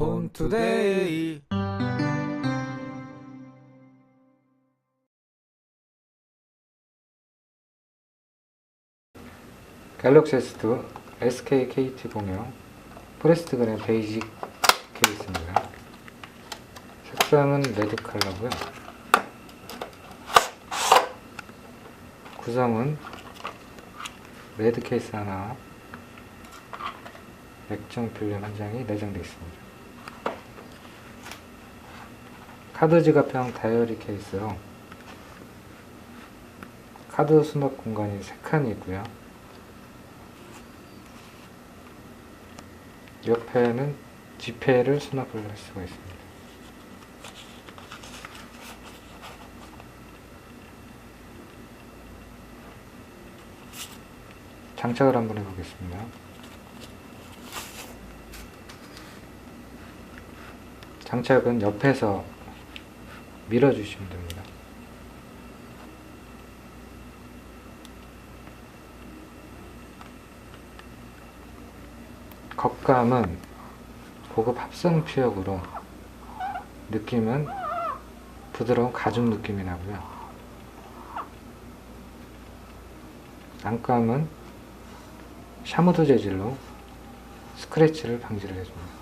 본투데이 갤럭시 S2 SK KT00 포레스트 그램 베이직 케이스입니다. 색상은 레드 컬러고요. 구성은 레드 케이스 하나, 액정 필름 한 장이 내장되어 있습니다. 카드 지갑형 다이어리 케이스로 카드 수납 공간이 3칸이 있고요. 옆에는 지폐를 수납을 할 수가 있습니다. 장착을 한번 해보겠습니다. 장착은 옆에서 밀어주시면 됩니다. 겉감은 고급 합성 피혁으로 느낌은 부드러운 가죽 느낌이 나고요. 안감은 샤무드 재질로 스크래치를 방지를 해줍니다.